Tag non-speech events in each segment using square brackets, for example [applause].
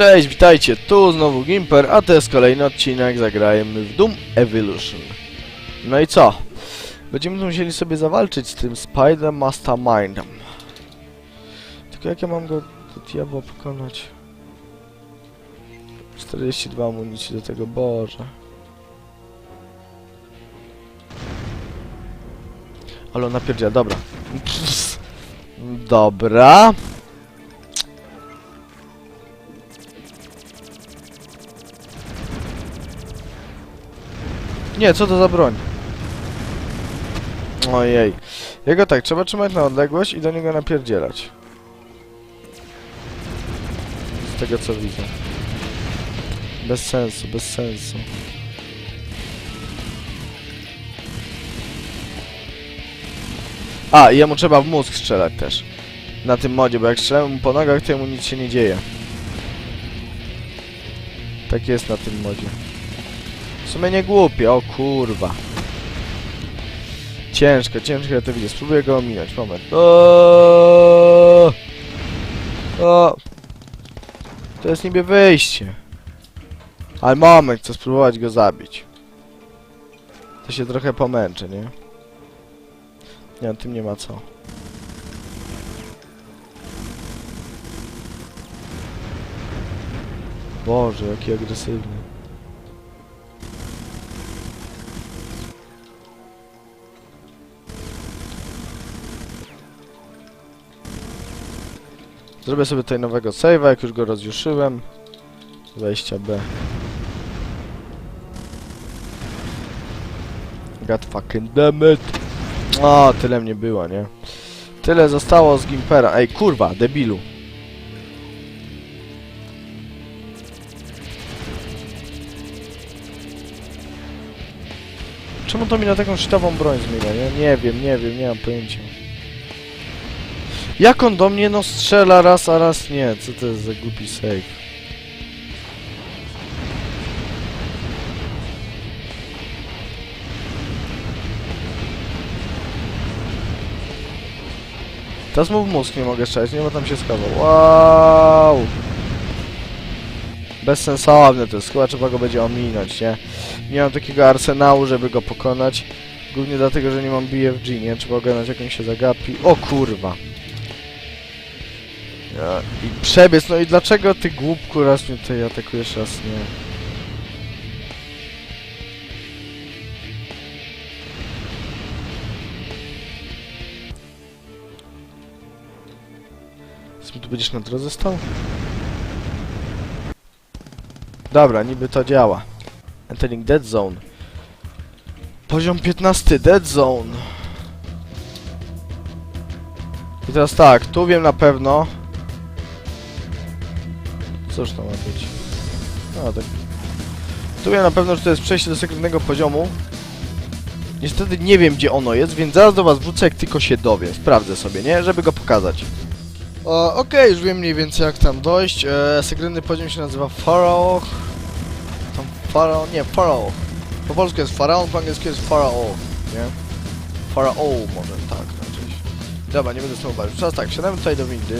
Cześć, witajcie, tu znowu Gimper, a to jest kolejny odcinek, zagrajemy w Doom Evolution. No i co? Będziemy musieli sobie zawalczyć z tym Spider Mastermindem. Tylko jak ja mam go do diabła pokonać? 42 amunicji do tego, Boże. Ale on napierdziela, dobra. [laughs] Dobra. Nie, co to za broń? Ojej. Jego tak, trzeba trzymać na odległość i do niego napierdzielać. Z tego co widzę. Bez sensu, bez sensu. A, i jemu trzeba w mózg strzelać też. Na tym modzie, bo jak strzelamy mu po nogach, to mu nic się nie dzieje. Tak jest na tym modzie. W sumie nie głupie, o kurwa. Ciężko, ciężko ja to widzę. Spróbuję go ominąć, moment. O, o. To jest niby wyjście. Ale moment, chcę spróbować go zabić. To się trochę pomęczę, nie? Nie, tym nie ma co. Boże, jaki agresywny. Zrobię sobie tutaj nowego save'a, jak już go rozjuszyłem. Wejścia B. God fucking damn it. O, tyle mnie było, nie? Tyle zostało z Gimpera. Ej, kurwa, debilu. Czemu to mi na taką sztową broń zmienia? Nie, nie wiem, nie wiem, nie mam pojęcia. Jak on do mnie no strzela raz, a raz nie? Co to jest za głupi save? Teraz mu w mózg nie mogę strzelać, nie ma tam się schował. Wow! Bezsensowne to jest, chyba trzeba go będzie ominąć, nie? Nie mam takiego arsenału, żeby go pokonać. Głównie dlatego, że nie mam BFG, nie? Trzeba ogarnąć jak on się zagapi. O kurwa! Ja, I przebiec, no i dlaczego ty głupku raz mnie tutaj atakujesz, raz nie? Tu będziesz na drodze stał? Dobra, niby to działa. Entering Dead Zone. Poziom 15, Dead Zone. I teraz tak, tu wiem na pewno. Cóż to ma być? No tak. Tu wiem na pewno, że to jest przejście do sekretnego poziomu. Niestety nie wiem, gdzie ono jest, więc zaraz do was wrócę, jak tylko się dowiem. Sprawdzę sobie, nie? Żeby go pokazać. Okej, już wiem mniej więcej jak tam dojść. E, sekretny poziom się nazywa Pharaoh. Tam Pharaoh, nie, Pharaoh. Po polsku jest Faraon, po angielsku jest Pharaoh, nie? Pharaoh może, tak, raczej. Dobra, nie będę z tą bawił. Teraz tak, wsiadamy tutaj do windy.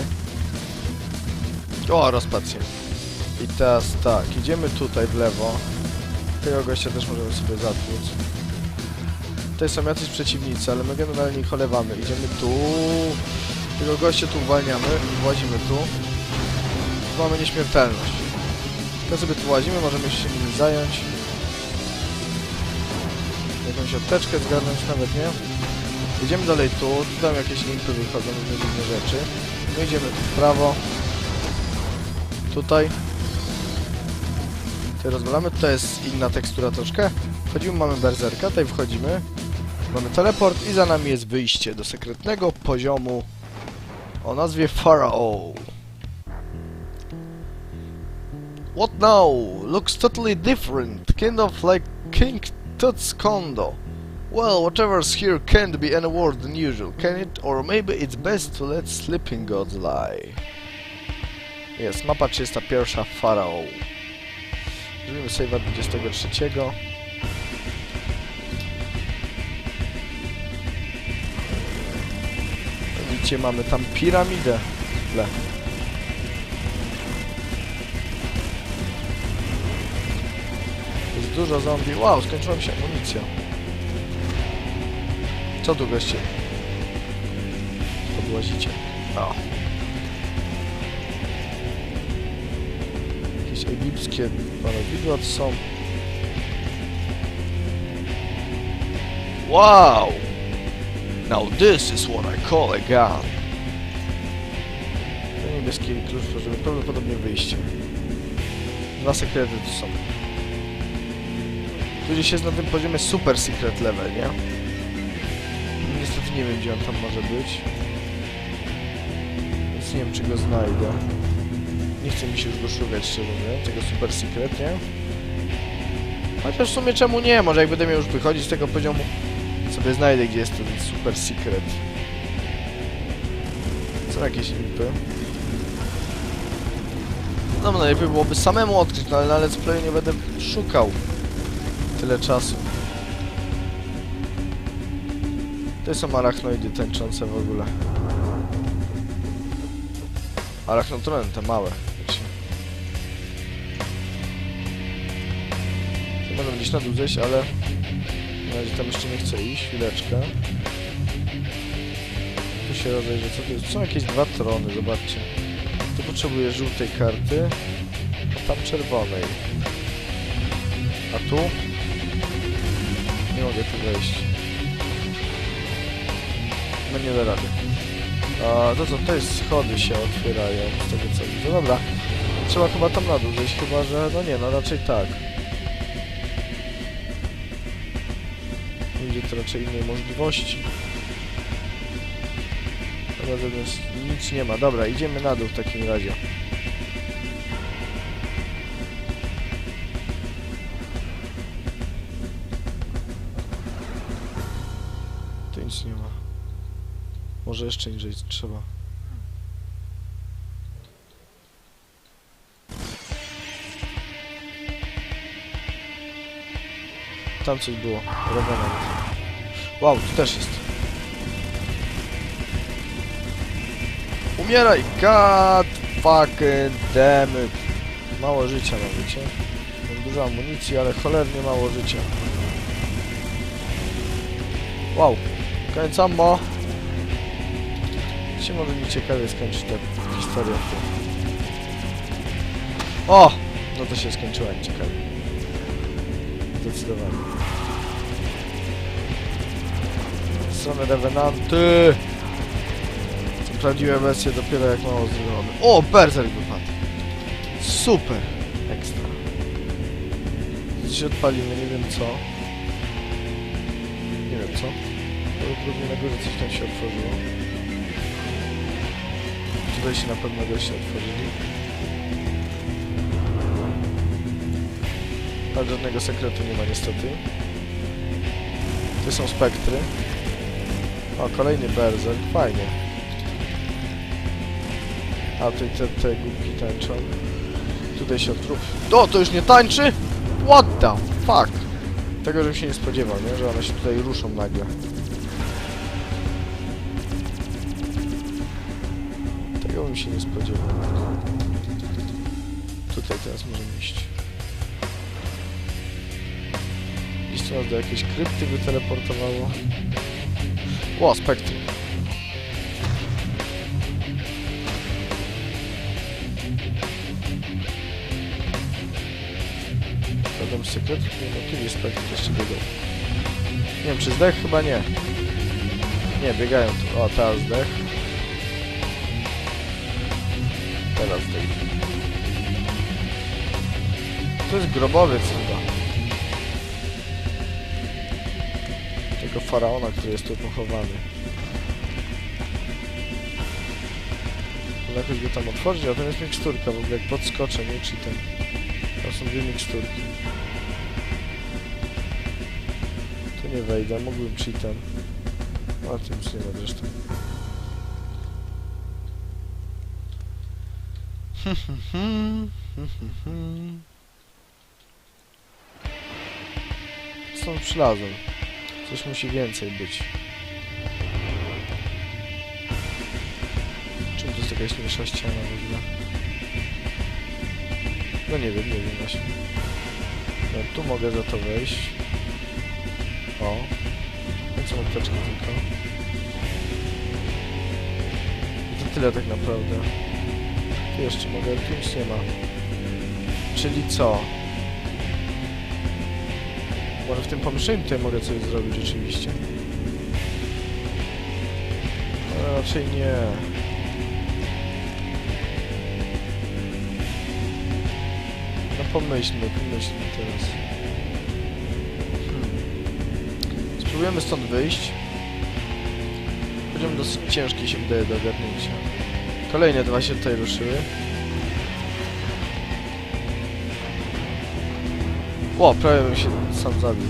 O, rozpadł się. I teraz tak, idziemy tutaj w lewo. Tego gościa też możemy sobie zatłuc. Tutaj są jacyś przeciwnicy, ale my generalnie ich olewamy. Idziemy tu. Tego gościa tu uwalniamy, włazimy tu. Tu mamy nieśmiertelność. To sobie tu łazimy, możemy się nimi zająć. Jakąś apteczkę zgarnąć nawet, nie? Idziemy dalej tu, tu tam jakieś limpy wychodzą, różne rzeczy. My idziemy w prawo. Tutaj. Tutaj rozwalamy, to jest inna tekstura troszkę. Wchodzimy, mamy berserka, tutaj wchodzimy. Mamy teleport i za nami jest wyjście do sekretnego poziomu o nazwie Pharaoh. What now? Looks totally different, kind of like King Tut's condo. Well, whatever's here can't be any worse than usual, can it? Or maybe it's best to let sleeping gods lie. Jest, mapa 31 Pharaoh. Zrobimy save'a 23. No widzicie, mamy tam piramidę w tle. Jest dużo zombie. Wow, skończyła mi się amunicja. Co tu goście? Podłazicie. O. egipskie paradidła to są. Wow! Now this is what I call a gun. To niebieski klucz tworzymy prawdopodobnie wyjście. Dwa sekrety tu są. Tu gdzieś jest na tym poziomie super secret level, nie? Niestety nie wiem gdzie on tam może być. Więc nie wiem czy go znajdę. Nie chce mi się już go szukać szczerze tego super secret, nie? Chociaż w sumie czemu nie? Może jak będę miał już wychodzić z tego poziomu, sobie znajdę gdzie jest ten super secret. Są jakieś impy. No najlepiej byłoby samemu odkryć, no ale na let's play nie będę szukał tyle czasu. To są arachnoidy tańczące w ogóle. Arachnotrony, te małe. Będą gdzieś na zejść, ale na razie tam jeszcze nie chcę iść, chwileczkę. Tu się rozejrzę, co to jest? Są jakieś dwa trony, zobaczcie. Tu potrzebuję żółtej karty, a tam czerwonej. A tu? Nie mogę tu wejść. No nie da rady. A to co, to jest schody się otwierają, z tego co widzę. Dobra, trzeba chyba tam na dół zejść, chyba że... No nie, no raczej tak. Będzie to raczej innej możliwości. Nas nic nie ma. Dobra, idziemy na dół w takim razie. Tu nic nie ma. Może jeszcze niżej trzeba. Tam coś było. Revenant. Wow, tu też jest. Umieraj! God fucking damn it. Mało życia mam, wiecie? Mam dużo amunicji, ale cholernie mało życia. Wow, koniec ammo. Się może mi ciekawie skończyć ta historia. O! No to się skończyła ciekawie. Zdecydowanie. Strony Revenanty! Są prawdziwe wersje dopiero jak mało zrobione. O! Berserk wypadł! Super! Ekstra. Coś odpalimy, nie wiem co. Nie wiem co. Prawdopodobnie na górze coś tam się otworzyło. Tutaj się na pewno goście otworzyli. Żadnego sekretu nie ma niestety. Tu są spektry. O, kolejny berserk, fajnie. A tutaj te, te głupki tańczą. Tutaj się odprób. O, to już nie tańczy? What the fuck? Tego, żebym się nie spodziewał, nie? Że one się tutaj ruszą nagle. Tego bym się nie spodziewał. Tutaj teraz możemy iść. Tu nas do jakiejś krypty wyteleportowało. O, spektrum. Żaden sekret? Nie, no jest spektrum jeszcze biegał. Nie wiem, czy zdech? Chyba nie. Nie, biegają tu. O, teraz zdech. Teraz zdech. To jest grobowiec Tego faraona, który jest tu pochowany. Jakoś go tam otworzyć, a tam jest miksturka w ogóle, jak podskoczę, nie? Ten... To są dwie miksturki. Tu nie wejdę, mógłbym cheatem. A tu nic nie ma zresztą. [laughs] Stąd przylazłem. Coś musi więcej być. Czym to jest jakaś mniejsza ściana w ogóle? No nie wiem, nie wiem właśnie. No, tu mogę za to wejść. O. No co apteczki tylko. I to tyle tak naprawdę. Tu jeszcze mogę, tu nic nie ma. Czyli co? Może w tym pomieszczeniu tutaj mogę coś zrobić rzeczywiście. Ale raczej nie. No pomyślmy, pomyślmy teraz. Hmm. Spróbujemy stąd wyjść. Poziom dosyć ciężki się wydaje do ogarnięcia. Kolejne dwa się tutaj ruszyły. O, prawie bym się sam zabił.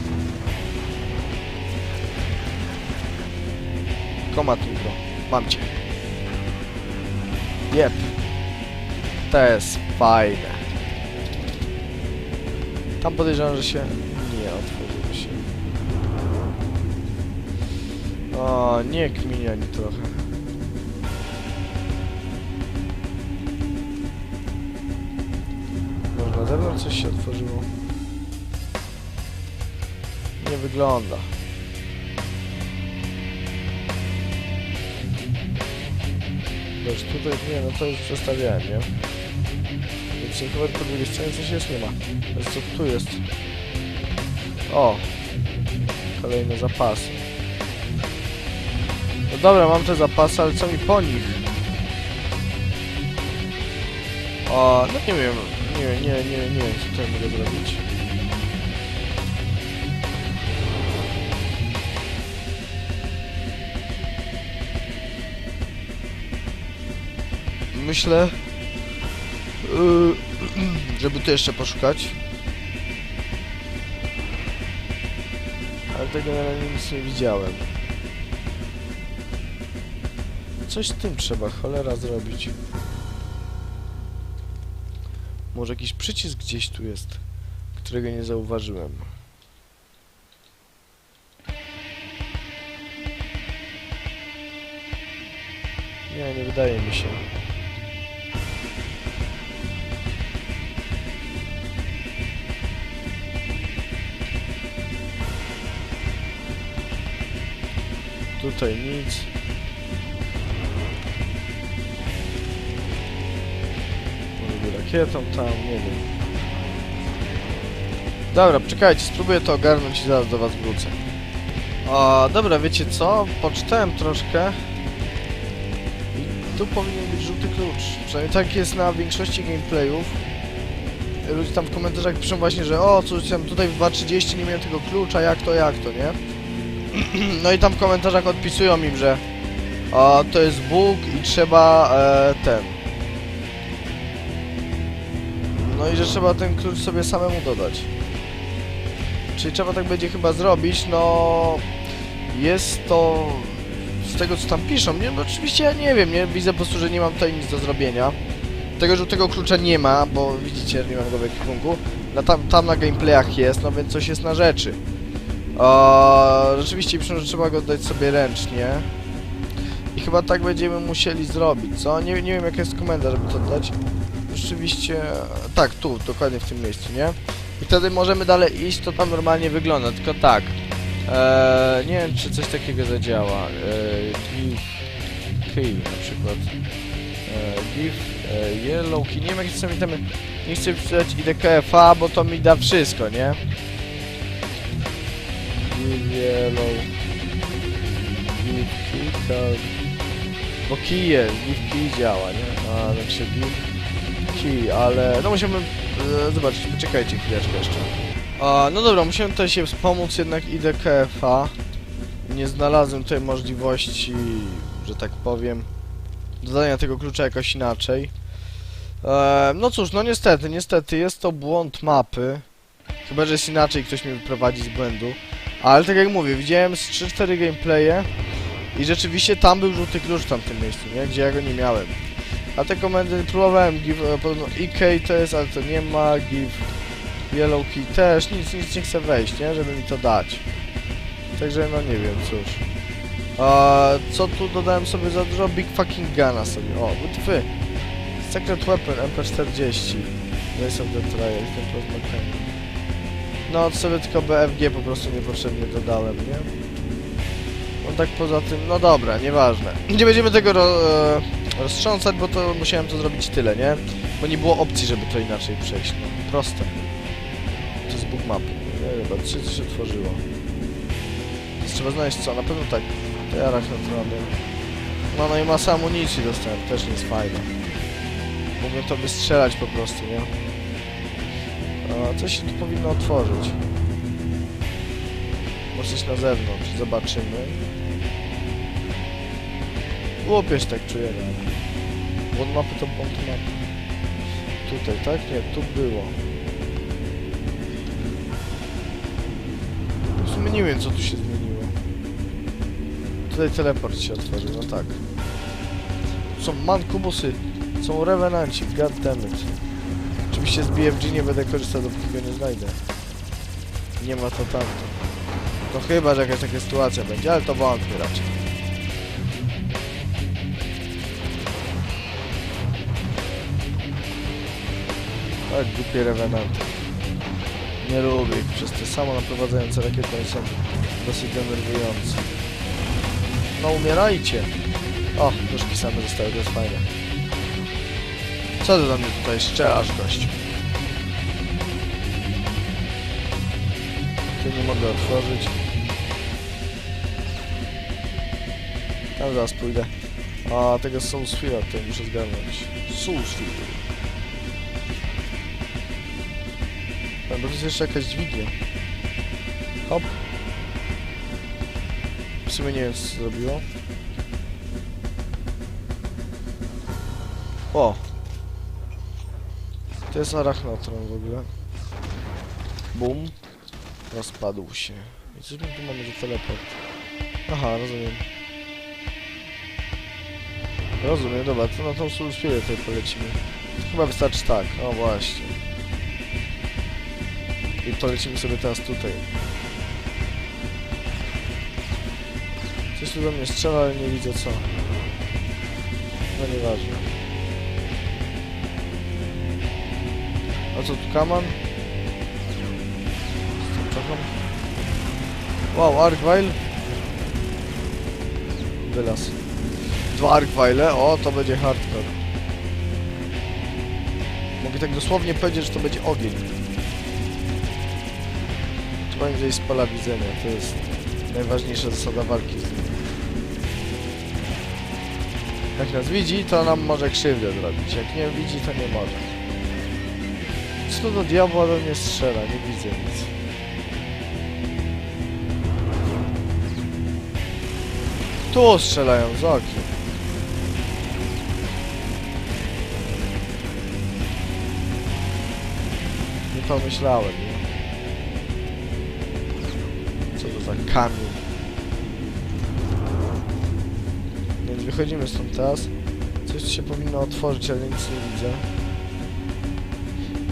Komat mikro. Mam cię. Jep. To jest fajne. Tam podejrzewam, że się nie otworzyło się. O, nie kmini ani trochę. Może na zewnątrz coś się otworzyło? Wygląda. Już tutaj, nie no to już przestawiałem, nie? Więc chyba po drugiej stronie coś jest, nie ma. Więc co tu jest? O! Kolejne zapasy. No dobra, mam te zapasy, ale co mi po nich? O, no nie wiem, nie nie, nie, nie wiem co tutaj mogę zrobić. Myślę, yy, żeby tu jeszcze poszukać. Ale tego na razie nic nie widziałem. Coś z tym trzeba, cholera, zrobić. Może jakiś przycisk gdzieś tu jest, którego nie zauważyłem. Nie, nie wydaje mi się. Tutaj nic. Może rakietą tam, nie wiem. Dobra, czekajcie, spróbuję to ogarnąć i zaraz do was wrócę. O, dobra, wiecie co? Poczytałem troszkę. I tu powinien być żółty klucz. Przynajmniej tak jest na większości gameplayów. Ludzie tam w komentarzach piszą właśnie, że o, coś tam tutaj w 2.30 nie miałem tego klucza, jak to, jak to, nie? [clears throat] No i tam w komentarzach odpisują im, że to jest Bóg i trzeba e, ten. No i że trzeba ten klucz sobie samemu dodać. Czyli trzeba tak będzie chyba zrobić, no jest to z tego co tam piszą, nie? No oczywiście ja nie wiem, nie? Widzę po prostu, że nie mam tutaj nic do zrobienia. Tego żółtego klucza nie ma, bo widzicie, nie mam go w ekwipunku. Na tam, tam na gameplayach jest, no więc coś jest na rzeczy. O, rzeczywiście trzeba go dać sobie ręcznie. I chyba tak będziemy musieli zrobić, co? Nie, nie wiem jaka jest komenda, żeby to dać. Rzeczywiście, tak, tu, dokładnie w tym miejscu, nie? I wtedy możemy dalej iść, to tam normalnie wygląda, tylko tak. Eee, nie wiem, czy coś takiego zadziała. Eee, give na przykład. Eee, give eee, yellow key. Nie wiem, jakie są itemy. Nie chcę wpisać IDKFA, bo to mi da wszystko, nie? Give key card. Bo give key działa, nie? A, znaczy give key, ale... No musimy e, zobaczyć, poczekajcie chwileczkę jeszcze. A, no dobra, musimy tutaj się wspomóc jednak IDKF-a. Nie znalazłem tutaj możliwości, że tak powiem, dodania tego klucza jakoś inaczej. E, no cóż, no niestety, niestety jest to błąd mapy. Chyba, że jest inaczej, ktoś mnie wyprowadzi z błędu. Ale tak jak mówię, widziałem z 3-4 gameplaye i rzeczywiście tam był żółty klucz w tamtym miejscu, nie? Gdzie ja go nie miałem. A te komendy próbowałem, give, e, podobno EK to jest, ale to nie ma, give Yellow Key też, nic, nic nie chce wejść, nie? Żeby mi to dać. Także no nie wiem, cóż. A co tu dodałem sobie za dużo? Big fucking guna sobie. O, wytwy. Secret Weapon MP40. Race of the Trial, ten. No, sobie tylko BFG po prostu niepotrzebnie dodałem, nie? No tak poza tym, no dobra, nieważne. [clears throat] Nie będziemy tego ro, e, roztrząsać, bo to musiałem to zrobić tyle, nie? Bo nie było opcji, żeby to inaczej przejść, no. Proste. To jest book map. Nie, chyba, trzy coś otworzyło. Więc trzeba znaleźć co, na pewno tak. To ja raz. No, no i masa amunicji dostałem, też nie jest fajne. Mógłbym to wystrzelać po prostu, nie? A coś się tu powinno otworzyć. Może coś na zewnątrz, zobaczymy. Łupież tak czuję, no. Bo od mapy to błąd. Tutaj, tak? Nie, tu było. Nie wiem, co tu się zmieniło. Tutaj teleport się otworzył, no tak. Są mankubusy, są revenanci, goddammit. Oczywiście z BFG nie będę korzystał, dopóki go nie znajdę. Nie ma to tamto. To chyba, że jakaś taka sytuacja będzie, ale to wątpię raczej. Tak, głupie revenanty. Nie lubię ich przez te samo naprowadzające rakiety, one są dosyć denerwujące. No umierajcie! O, nóżki same zostały, to jest fajne. Co ty do mnie tutaj strzelasz, gościu? Tu nie mogę otworzyć. Tam zaraz pójdę. A tego Soul Sphere tutaj muszę zgarnąć. Soul Sphere. Bo to jest jeszcze jakaś dźwignia. Hop. W sumie nie wiem co zrobiło. O! To jest arachnotron w ogóle. Bum. Rozpadł się. I my tu mamy za teleport? Aha, rozumiem. Rozumiem, dobra, to na tą sulfurę tutaj polecimy. Chyba wystarczy tak, o właśnie. I polecimy sobie teraz tutaj. Coś tu do mnie strzela, ale nie widzę co. No nieważne. A co tu kaman? Wow, Argwile. Wylas. Dwa Argwile, o to będzie hardcore. Mogę tak dosłownie powiedzieć, że to będzie ogień. Tu będzie z pola widzenia, to jest najważniejsza zasada walki z nim. Jak nas widzi, to nam może krzywdę zrobić. Jak nie widzi, to nie może. Co do diabła do mnie strzela? Nie widzę nic. Tu strzelają z okien. Nie pomyślałem, nie? Co to za kamień? Więc wychodzimy stąd teraz. Coś się powinno otworzyć, ale nic nie widzę.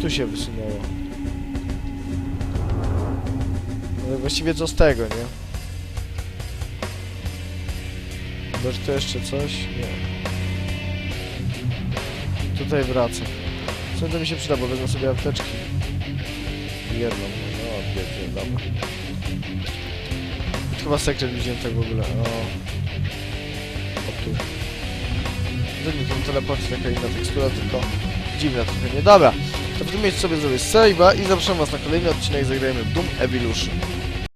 Tu się wysunęło. Ale właściwie co z tego, nie? Że to jeszcze coś? Nie. Tutaj wracam. Co to mi się przyda, bo wezmę sobie apteczki. Jedną, no, pięknie, dobra. Chyba sekret wzięty w ogóle, o. O tu. To nie ten teleport, taka inna tekstura, tylko dziwna trochę, nie? Dobra, to w tym miejscu sobie zrobię save'a i zapraszam was na kolejny odcinek, zagrajmy w Doom Evolution.